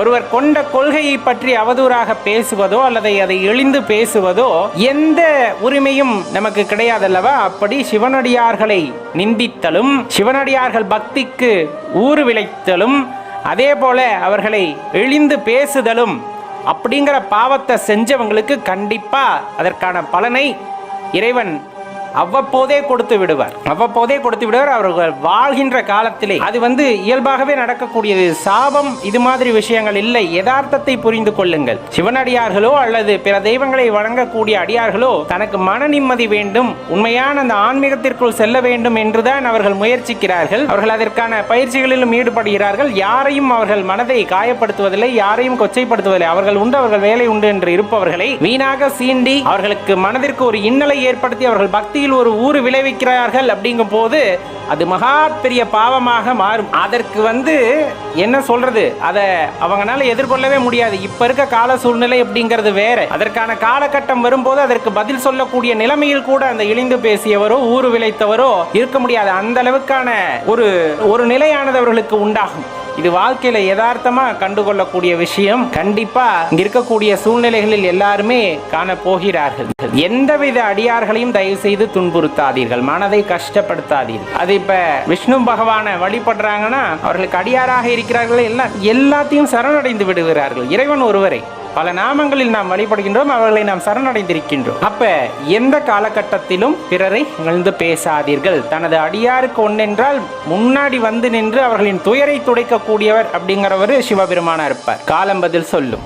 ஒருவர் கொண்ட கொள்கையை பற்றி அவதூறாக பேசுவதோ அல்லது அதை எழுந்து பேசுவதோ எந்த உரிமையும் நமக்கு கிடையாதல்லவா? அப்படி சிவனடியார்களை நிந்தித்தலும் சிவனடியார்கள் பக்திக்கு ஊறு விளைத்தலும் அதே போல அவர்களை எழுந்து பேசுதலும் அப்படிங்கிற பாவத்தை செஞ்சவங்களுக்கு கண்டிப்பா அதற்கான பலனை இறைவன் அவ்வப்போதே கொடுத்து விடுவார். அவ்வப்போதே கொடுத்து விடுவார். அவர்கள் வாழ்கின்ற காலத்திலே அது வந்து இயல்பாகவே நடக்கக்கூடியது. சாபம் இது மாதிரி விஷயங்கள் இல்லை. யதார்த்தத்தை புரிந்து கொள்ளுங்கள். சிவனடியார்களோ அல்லது பிற தெய்வங்களை வணங்கக்கூடிய அடியார்களோ தனக்கு மன நிம்மதி வேண்டும். உண்மையான அந்த ஆன்மீகத்திற்குள் செல்ல வேண்டும் என்றுதான் அவர்கள் முயற்சிக்கிறார்கள். அவர்கள் அதற்கான பயிற்சிகளிலும் ஈடுபடுகிறார்கள். யாரையும் அவர்கள் மனதை காயப்படுத்துவதில்லை யாரையும் கொச்சைப்படுத்துவதில்லை. அவர்கள் உண்டு அவர்கள் வேலை உண்டு என்று இருப்பவர்களை வீணாக சீண்டி அவர்களுக்கு மனதிற்கு ஒரு இன்னலை ஏற்படுத்தி அவர்கள் பக்தி மத்தியில் ஒரு ஊர் விளைவிக்கிறார்கள் அப்படிங்கும் போது அது மகா பெரிய பாவமாக மாறும். அதற்கு வந்து என்ன சொல்றது? அதை அவங்களால எதிர்கொள்ளவே முடியாது. இப்ப இருக்க கால சூழ்நிலை அப்படிங்கிறது வேற. அதற்கான காலகட்டம் வரும்போது அதற்கு பதில் சொல்லக்கூடிய நிலைமையில் கூட அந்த இழிந்து பேசியவரோ ஊறு விளைத்தவரோ இருக்க முடியாது. அந்த அளவுக்கான ஒரு ஒரு நிலையானது அவர்களுக்கு உண்டாகும். இது வாழ்க்கையில யதார்த்தமா கண்டுகொள்ளக்கூடிய விஷயம். கண்டிப்பா இங்க இருக்கக்கூடிய சூழ்நிலைகளில் எல்லாருமே காண போகிறார்கள் எந்தவித அடியார்களையும் தயவு செய்து துன்புறுத்தாதீர்கள். மனதை கஷ்டப்படுத்தாதீர்கள். அது இப்ப விஷ்ணு பகவானை வழிபடுறாங்கன்னா அவர்களுக்கு அடியாராக இருக்கிறார்கள் எல்லாம் எல்லாத்தையும் சரணடைந்து விடுகிறார்கள். இறைவன் ஒருவரை. பல நாமங்களில் நாம் வழிபடுகின்றோம் அவர்களை நாம் சரணடைந்திருக்கின்றோம். அப்ப எந்த காலகட்டத்திலும் பிறரை இகழ்ந்து பேசாதீர்கள். தனது அடியாருக்கு ஒன்றென்றால் முன்னாடி வந்து நின்று அவர்களின் துயரை துடைக்கக்கூடியவர் அப்படிங்கிறவர் சிவபெருமானா இருப்பார். காலம் பதில் சொல்லும்.